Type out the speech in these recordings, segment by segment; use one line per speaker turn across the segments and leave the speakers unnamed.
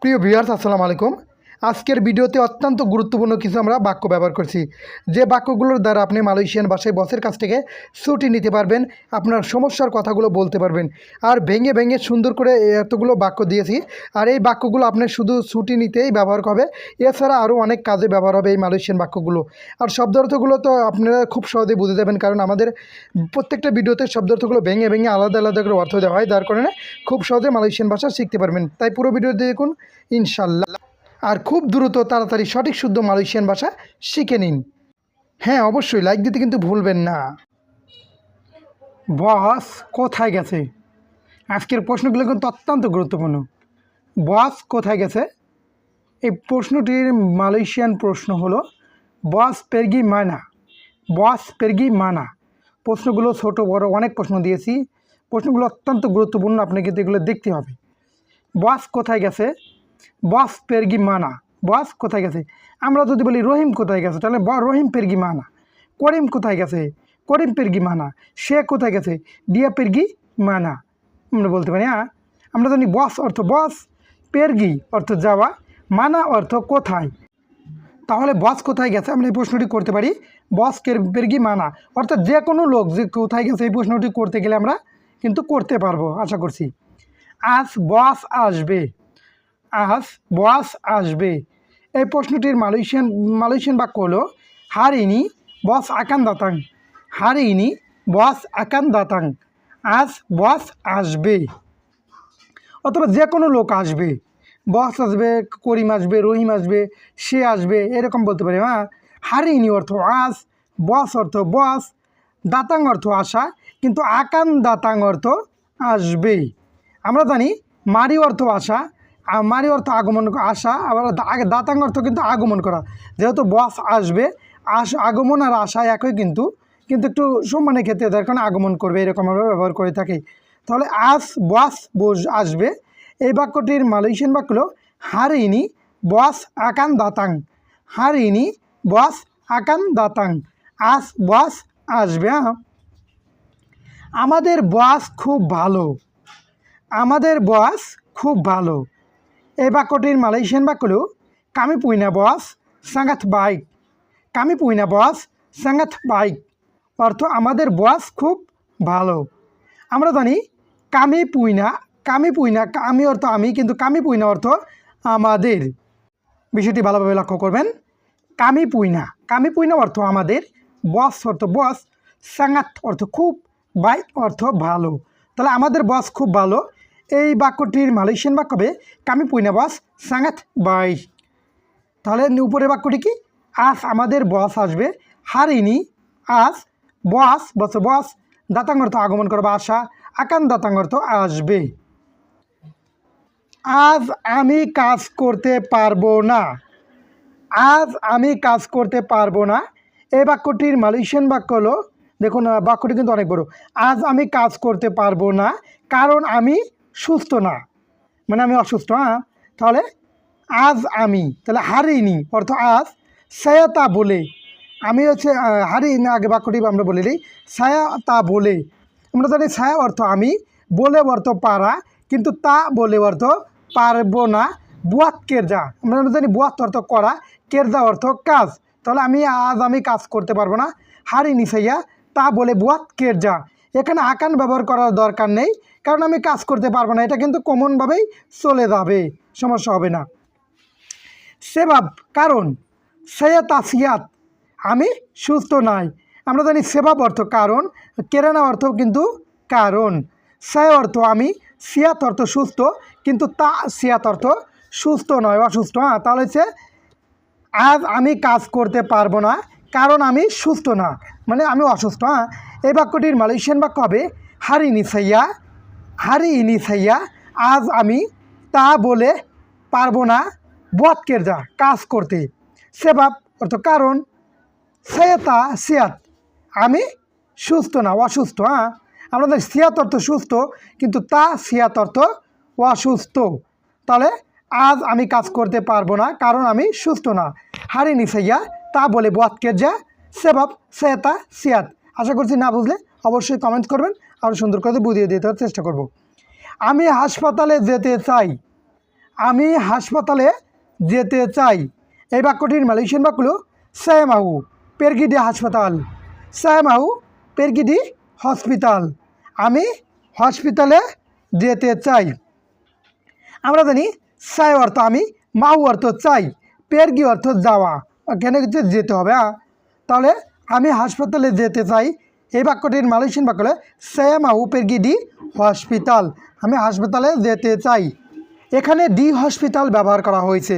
প্রিয় ভিউয়ার্স আসসালামু আলাইকুম। আজকের ভিডিওতে অত্যন্ত গুরুত্বপূর্ণ কিছু আমরা বাক্য ব্যবহার করছি। যে বাক্যগুলোর দ্বারা আপনি মালয়েশিয়ান ভাষায় বসের কাছ থেকে ছুটি নিতে পারবেন, আপনার সমস্যার কথাগুলো বলতে পারবেন। আর ভেঙে ভেঙে সুন্দর করে এতগুলো বাক্য দিয়েছি, আর এই বাক্যগুলো আপনার শুধু ছুটি নিতেই ব্যবহার হবে এছাড়া আরও অনেক কাজে ব্যবহার হবে এই মালয়েশিয়ান বাক্যগুলো। আর শব্দার্থগুলো তো আপনারা খুব সহজে বুঝে যাবেন, কারণ আমাদের প্রত্যেকটা ভিডিওতে শব্দার্থগুলো ভেঙে ভেঙে আলাদা আলাদা করে অর্থ দেওয়া হয়, যার কারণে খুব সহজে মালয়েশিয়ান ভাষা শিখতে পারবেন। তাই পুরো ভিডিও দেখুন, ইনশাল্লাহ। আর খুব দ্রুত, তাড়াতাড়ি সঠিক শুদ্ধ মালয়েশিয়ান ভাষা শিখে নিন। হ্যাঁ অবশ্যই লাইক দিতে কিন্তু ভুলবেন না। বস, কোথায় গেছে? আজকের প্রশ্নগুলো কিন্তু অত্যন্ত গুরুত্বপূর্ণ। বস, কোথায় গেছে? এই প্রশ্নটির মালয়েশিয়ান প্রশ্ন হলো, বস পেরগি মানা? বস পেরগি মানা? প্রশ্নগুলো ছোট, বড়, অনেক প্রশ্ন দিয়েছি। প্রশ্নগুলো অত্যন্ত গুরুত্বপূর্ণ, আপনাকে কিন্তু এগুলো দেখতে হবে। বস, কোথায় গেছে? বস পেরগি মানা। বস কোথায় গেছে? আমরা যদি বলি রহিম কোথায় গেছে, তাহলে রহিম পেরগি মানা। করিম কোথায় গেছে? করিম পেরগি মানা। সে কোথায় গেছে? দিয়া পেরগি মানা। আমরা বলতে পারি হ্যাঁ? আমরা জানি বস অর্থ বস, পেরগি অর্থ যাওয়া, মানা অর্থ কোথায়? তাহলে বস কোথায় গেছে? আমরা এই প্রশ্নটি করতে পারি, বস পেরগি মানা। অর্থাৎ যে কোনো লোক যে কোথায় গেছে, এই প্রশ্নটি করতে গেলে আমরা কিন্তু করতে পারব, আশা করছি। আজ বস আসবে। আজ বস আসবে। এই প্রশ্নটির মালয়েশিয়ান মালয়েশিয়ান বাক্য হলো, হারিনি বস আকান দাতাং হারিনি বস আকান দাতাং আজ বস আসবে। অথবা যে কোনো লোক আসবে। বস আসবে, করিম আসবে, রহিম আসবে, সে আসবে, এরকম বলতে পারি। হ্যাঁ হারিনি অর্থ আজ বস অর্থ বস দাতাং অর্থ আসা কিন্তু আকান দাতাং অর্থ আসবে। আমরা জানি মারি অর্থ আসা মারি অর্থ আগমন আসা আবার আগে দাতাং অর্থ কিন্তু আগমন করা। যেহেতু বস আসবে আস আগমন আর আসা একই কিন্তু কিন্তু একটু সম্মানের ক্ষেত্রে তার কারণে আগমন করবে এরকমভাবে ব্যবহার করে থাকি। তাহলে আস বস বস আসবে। এই বাক্যটির মালয়েশিয়ান বাক্য হলো হারিনি বস আকান দাতাং। হারিনি বস আকান দাতাং। আস বস আসবে হ্যাঁ। আমাদের বস খুব ভালো। আমাদের বস খুব ভালো। এই বাক্যটির মালয়েশিয়ান বাক্য হলো, কামি পুইনা বস, সাঙ্গাত বাইক। কামি পুইনা বস, সাঙ্গাত বাইক। অর্থ, আমাদের বস খুব ভালো। আমরা জানি, কামি পুইনা কামি পুইনা, কামি অর্থ আমি, কিন্তু কামি পুইনা অর্থ আমাদের। বিষয়টি ভালোভাবে লক্ষ্য করবেন। কামি পুইনা কামি পুইনা অর্থ আমাদের বস অর্থ বস, সাঙ্গাত অর্থ খুব, বাইক অর্থ ভালো। তাহলে আমাদের বস খুব ভালো এই বাক্যটির মালয়েশিয়ান বাক্য হবে কামি পুইনা বস সাঙ্গাত বাই। তাহলে উপরের বাক্যটি কি? আজ আমাদের বস আসবে। হারিনি, আজ বস বস বস। দাতাঙ্গ অর্থ আগমন করবে আসা আকান দাতাঙ্গ অর্থ আসবে। আজ আমি কাজ করতে পারব না। আজ আমি কাজ করতে পারব না। এই বাক্যটির মালয়েশিয়ান বাক্য হলো, দেখুন, বাক্যটি কিন্তু অনেক বড়। আজ আমি কাজ করতে পারব না, কারণ আমি সুস্থ না। মানে আমি অসুস্থ হ্যাঁ? তাহলে আজ আমি তাহলে হারিনি অর্থ আজ সায়াতা বলে। আমি হচ্ছে আহ, হারিনি আগে বাক্যটি আমরা বলে দিই। সায়াতা বলে। আমরা জানি ছায়া অর্থ আমি বলে অর্থ পারা কিন্তু তা বলে অর্থ পারব না। বুয়াত কেরজা। আমরা জানি বুয়াত অর্থ করা কেরজা অর্থ কাজ। তাহলে আমি আজ আমি কাজ করতে পারব না। হারিনি সাইয়া তা বলে বুয়াত কেরজা। এখানে আকান ব্যবহার করার দরকার নেই, কারণ আমি কাজ করতে পারব না। এটা কিন্তু কমনভাবেই চলে যাবে, সমস্যা হবে না। সেবাব, কারণ সেয়াতাসিয়াত আমি সুস্থ নাই। আমরা জানি সেবাব অর্থ কারণ, কেরানা অর্থ কিন্তু কারণ। সে অর্থ আমি, সিয়াত অর্থ সুস্থ, কিন্তু তা, সিয়াত অর্থ সুস্থ নয়, অসুস্থ। হ্যাঁ তাহলে হচ্ছে, আজ আমি কাজ করতে পারব না, কারণ আমি সুস্থ না। মানে আমি অসুস্থ হ্যাঁ? এই বাক্যটির মালয়েশিয়ান বাক্য হবে, হারি নিসাইয়া হারি ইনিসাইয়া আজ আমি তা বলে পারব না বৎকের যা কাজ করতে। সেবাব অর্থ কারণ সেতা সিয়াত, আমি সুস্থ না, অসুস্থ হ্যাঁ? আমাদের সিয়াত অর্থ সুস্থ, কিন্তু তা সিয়াত অর্থ অসুস্থ। তাহলে আজ আমি কাজ করতে পারব না, কারণ আমি সুস্থ না। হারি নিসাইয়া তা বলে বতকে যা সেবাব সেতা, সিয়াত। আশা করছি না বুঝলে অবশ্যই কমেন্ট করবেন, আর সুন্দর করে বুঝিয়ে দিতে চেষ্টা করব। আমি হাসপাতালে যেতে চাই। আমি হাসপাতালে যেতে চাই। এই বাক্যটির মালয়েশিয়ান বাক্য হলো পেরগিডি হাসপাতাল। সায়ামাহু, পেরগিডি হসপিটাল আমি হসপিটালে যেতে চাই। আমরা জানি সাই অর্থ আমি মাহু অর্থ চাই, পেরগি অর্থ যাওয়া। কেন যেতে হবে হ্যাঁ তাহলে আমি হাসপাতালে যেতে চাই। এই বাক্যটির মালয়েশিয়ান বাক্য হলো সায়া মাহু পেরগি ডি হসপিটাল। আমি হাসপাতালে যেতে চাই। এখানে ডি হসপিটাল ব্যবহার করা হয়েছে।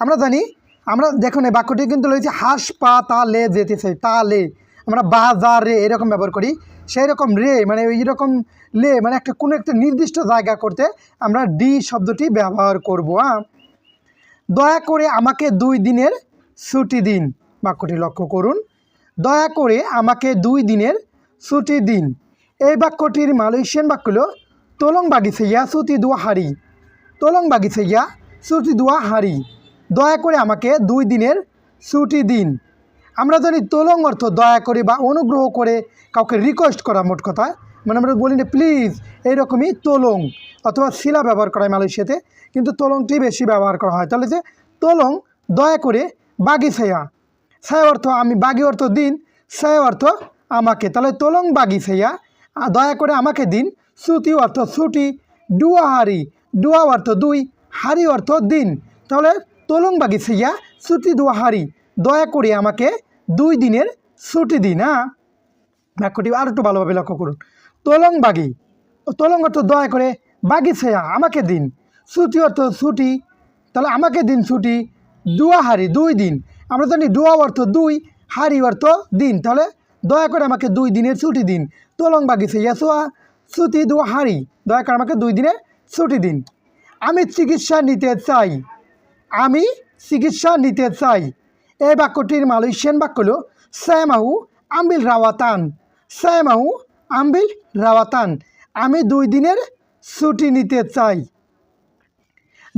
আমরা জানি, আমরা দেখুন, এই বাক্যটি কিন্তু রয়েছে, হাসপাতালে যেতে চাই, তালে। আমরা বাজারে এরকম ব্যবহার করি। সেই রকম রে মানে ওই রকম লে মানে একটা কোনো একটা নির্দিষ্ট জায়গা করতে আমরা ডি শব্দটি ব্যবহার করব হ্যাঁ দয়া করে আমাকে দুই দিনের ছুটি দিন। বাক্যটি লক্ষ্য করুন। দয়া করে আমাকে দুই দিনের ছুটি দিন। এই বাক্যটির মালয়েশিয়ান বাক্য হল, তোলং বাগিসাইয়া ছুটি দুয়া হারি। তোলং বাগিসাইয়া ছুটি দুয়া হারি। দয়া করে আমাকে দুই দিনের ছুটি দিন। আমরা জানি তোলং অর্থ দয়া করে বা অনুগ্রহ করে কাউকে রিকোয়েস্ট করা মোট কথা। মানে আমরা বলি না প্লিজ এইরকমই তোলং অথবা শিলা ব্যবহার করা হয় মালয়েশিয়াতে। কিন্তু তোলংটি বেশি ব্যবহার করা হয়। তাহলে যে তোলং দয়া করে বাগি ছায়া অর্থ আমি বাগি অর্থ দিন ছায়া অর্থ আমাকে। তাহলে তোলং বাগি আ, দয়া করে আমাকে দিন। ছুটি অর্থ ছুটি ডুয়া হারি ডুয়া অর্থ দুই হারি অর্থ দিন। তাহলে তোলং বাগি ছাইয়া ছুটি দুয়া হারি দয়া করে আমাকে দুই দিনের ছুটি দিন হ্যাঁ? বাক্যটি আর একটু ভালোভাবে লক্ষ্য করুন। তোলং বাগি তোলং অর্থ দয়া করে বাগি ছায়া আমাকে দিন। ছুটি অর্থ ছুটি তাহলে আমাকে দিন ছুটি দুয়া হারি দুই দিন। আমরা জানি ডুয়া অর্থ দুই, হারি অর্থ দিন। তাহলে দয়া করে আমাকে দুই দিনের ছুটি দিন। তোলং বাগিছে ছাইয়া সোয়া ছুটি দুয়া হারি, দয়া করে আমাকে দুই দিনের ছুটি দিন। আমি চিকিৎসা নিতে চাই। আমি চিকিৎসা নিতে চাই। এই বাক্যটির মালয়েশিয়ান বাক্য হল, স্যামাহু আম্বিল রাওয়াতান। স্যামাহু আম্বিল রাওয়াতান। আমি দুই দিনের ছুটি নিতে চাই।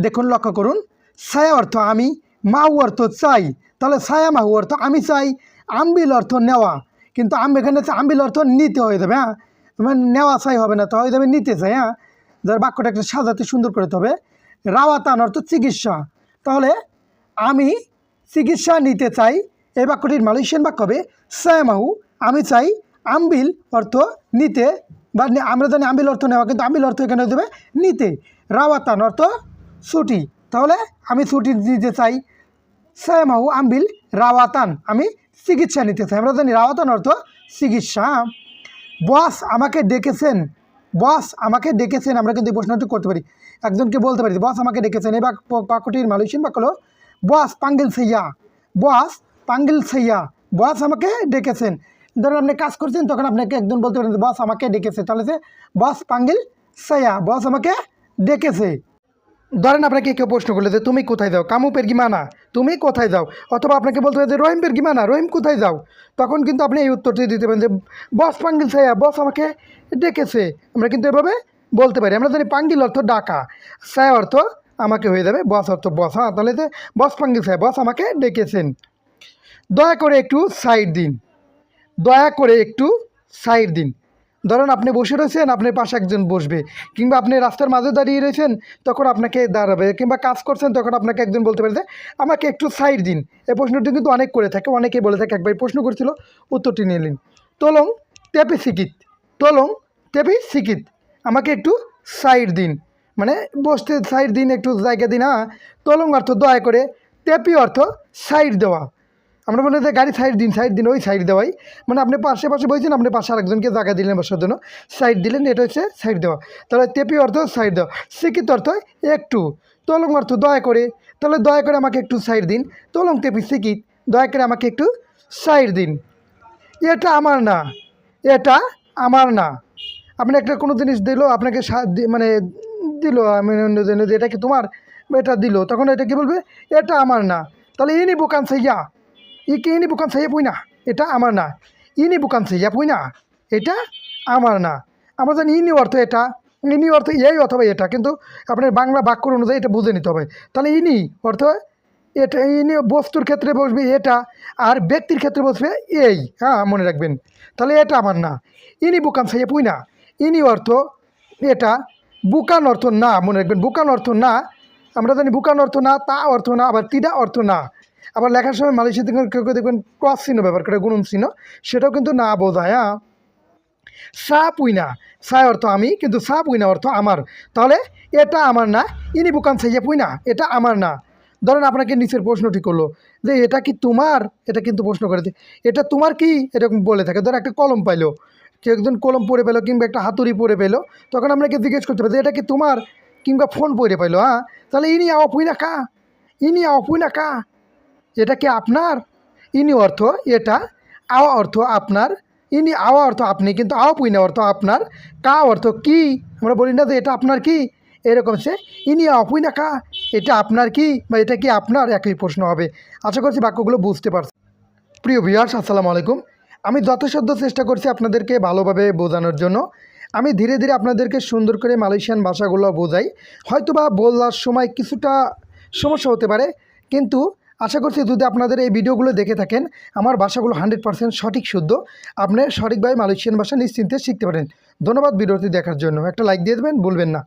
দেখুন, লক্ষ্য করুন। ছায়া অর্থ আমি মাহু অর্থ চাই। তাহলে সায়া মাহু অর্থ, আমি চাই আম্বিল অর্থ নেওয়া। কিন্তু আম এখানে আম্বিল অর্থ নিতে হয়ে যাবে হ্যাঁ? মানে নেওয়া চাই হবে না, তো হয়ে যাবে নিতে চাই হ্যাঁ? যার বাক্যটা একটা সাজাতে সুন্দর করতে হবে। রাওয়াতান অর্থ চিকিৎসা। তাহলে আমি চিকিৎসা নিতে চাই, এই বাক্যটির মালয়েশিয়ান বাক্য হবে সায়ামাহু আমি চাই আম্বিল অর্থ নিতে, বা আমরা জানি আম্বিল অর্থ নেওয়া, কিন্তু আম্বিল অর্থ এখানে যাবে নিতে। রাওয়াতান অর্থ ছুটি। তাহলে আমি ছুটি নিতে চাই। সায়ামাহু আম্বিল রাওয়াতান। আমি চিকিৎসা নিতে চাই। আমরা জানি রাওয়াতান অর্থ চিকিৎসা। বস আমাকে ডেকেছেন। বস আমাকে ডেকেছেন। আমরা কিন্তু এই প্রশ্নটি করতে পারি। একজনকে বলতে পারি, বস আমাকে ডেকেছেন। এই বাক- বাক্যটির মালয়েশিয়ান বাক্য হলো, বস পাঙ্গিল সাইয়া বস পাঙ্গিল সাইয়া বস আমাকে ডেকেছেন। ধরুন আপনি কাজ করছেন, তখন আপনাকে একজন বলতে পারেন বস আমাকে ডেকেছে। তাহলে সে, বস পাঙ্গিল সাইয়া বস আমাকে ডেকেছে। ধরেন আপনাকে কেউ প্রশ্ন করলে যে, তুমি কোথায় যাও? কামুপের গিমানা। তুমি কোথায় যাও? অথবা আপনাকে বলতে হবে যে রহিম পের মানা রহিম কোথায় যাও? তখন কিন্তু আপনি এই উত্তরটি দিতে পারেন যে, বস পাঙ্গিল সাইয়া, বস আমাকে ডেকেছে। আমরা কিন্তু এভাবে বলতে পারি। আমরা জানি পাঙ্গিল অর্থ ডাকা, সায়া অর্থ আমাকে হয়ে যাবে, বস অর্থ বস। হ্যাঁ তাহলে যে, বস পাঙ্গিল সাহেব বস আমাকে ডেকেছেন। দয়া করে একটু সাইড দিন। দয়া করে একটু সাইড দিন। ধরুন আপনি বসে রয়েছেন আপনার পাশে একজন বসবে। কিংবা আপনি রাস্তার মাঝে দাঁড়িয়ে রয়েছেন, তখন আপনাকে দাঁড়াবে। কিংবা কাজ করছেন, তখন আপনাকে একজন বলতে পারে যে, আমাকে একটু সাইড দিন। এই প্রশ্নটি কিন্তু অনেক করে থাকে, অনেকেই বলে থাকে, একবার প্রশ্ন করেছিল, উত্তরটি নিয়ে নিন। তলং তেপি সিকিত, তোলং তেপি সিকিত, আমাকে একটু সাইড দিন। মানে বসতে সাইড দিন, একটু জায়গা দিন হ্যাঁ? তলং অর্থ দয়া করে, তেপি অর্থ সাইড দেওয়া। আমরা বলি যে গাড়ি সাইড দিন সাইড দিন, ওই সাইড দেওয়াই। মানে আপনি পাশে পাশে বসেছেন আপনি পাশে আরেকজনকে জায়গা দিলেন বসার জন্য। সাইড দিলেন, এটা হচ্ছে সাইড দেওয়া। তাহলে তেপি অর্থ সাইড দেওয়া। শিক্ষিত অর্থ একটু। তলং অর্থ দয়া করে। তাহলে দয়া করে আমাকে একটু সাইড দিন। তলং তেপি শিক্ষিত দয়া করে আমাকে একটু সাইড দিন। এটা আমার না। এটা আমার না। আপনি একটা কোনো জিনিস দিল, আপনাকে মানে দিল, আমি এটা কি তোমার? এটা দিল। তখন এটা কি বলবে? এটা আমার না। তাহলে ইনি বুকান সাইয়া। ই কি ইনি বুকান সাইয়া পুই না এটা আমার না। ইনি বুকান সাইয়া পুই না এটা আমার না। আমরা জানি ইনি অর্থ এটা ইনি অর্থ এই অথবা এটা। কিন্তু আপনার বাংলা বাক্য অনুযায়ী এটা বুঝে নিতে হবে তাহলে ইনি অর্থ এটা ইনি বস্তুর ক্ষেত্রে বসবে এটা আর ব্যক্তির ক্ষেত্রে বসবে এই। হ্যাঁ মনে রাখবেন। তাহলে এটা আমার না। ইনি বুকান সাইয়া পুই না ইনি অর্থ এটা, বুকান অর্থ না, মনে রাখবেন। বুকান অর্থ না, আমরা জানি বুকান অর্থ না, তা অর্থ না, আবার তিডা অর্থ না। আবার লেখার সময় মালয়েশিয়াতে কেউ কেউ দেখবেন ক্রস চিহ্ন ব্যবহার করে, গুণন চিহ্ন, সেটাও কিন্তু না বোঝায় হ্যাঁ? সা পুইনা সাই অর্থ আমি, কিন্তু সা পুইনা অর্থ আমার। তাহলে এটা আমার না, ইনি বুকান সাইয়া পুইনা, এটা আমার না। ধরেন আপনাকে নিচের প্রশ্নটি করল, যে এটা কি তোমার? এটা কিন্তু প্রশ্ন করেছে এটা তোমার কি? এরকম বলে থাকে। ধর একটা কলম পাইলো, কেউ একজন কলম পড়ে পেল কিংবা একটা হাতুড়ি পড়ে পেল, তখন আপনাকে জিজ্ঞেস করতে পারি এটা কি তোমার? কিংবা ফোন পড়ে পাইলো হ্যাঁ? তাহলে ইনি আওয়া পুইনা কা? ইনি আওয়া পুইনা কা? এটা কি আপনার? ইনি অর্থ, এটা আওয়া অর্থ আপনার। ইনি আওয়া অর্থ আপনি, কিন্তু আওয়া পুইনা অর্থ আপনার। কা অর্থ কি? আমরা বলি না যে এটা আপনার কি? এরকম সে, ইনি আওয়া পুইনা কা। এটা আপনার কি? বা এটা কি আপনার? একই প্রশ্ন হবে। আশা করছি বাক্যগুলো বুঝতে পারছি প্রিয় ভিউয়ার্স, আসসালামু আলাইকুম। আমি যথাসাধ্য চেষ্টা করছি আপনাদেরকে ভালোভাবে বোঝানোর জন্য। আমি ধীরে ধীরে আপনাদেরকে সুন্দর করে মালয়েশিয়ান ভাষাগুলো বোঝাই। হয়তোবা বলার সময় কিছুটা সমস্যা হতে পারে, কিন্তু আশা করছি যদি আপনাদের এই ভিডিওগুলো দেখে থাকেন, আমার ভাষাগুলো হান্ড্রেড পার্সেন্ট সঠিক, শুদ্ধ, আপনি সঠিকভাবে মালয়েশিয়ান ভাষা নিশ্চিন্তে শিখতে পারেন। ধন্যবাদ ভিডিওটি দেখার জন্য। একটা লাইক দিয়ে দেবেন বলবেন না।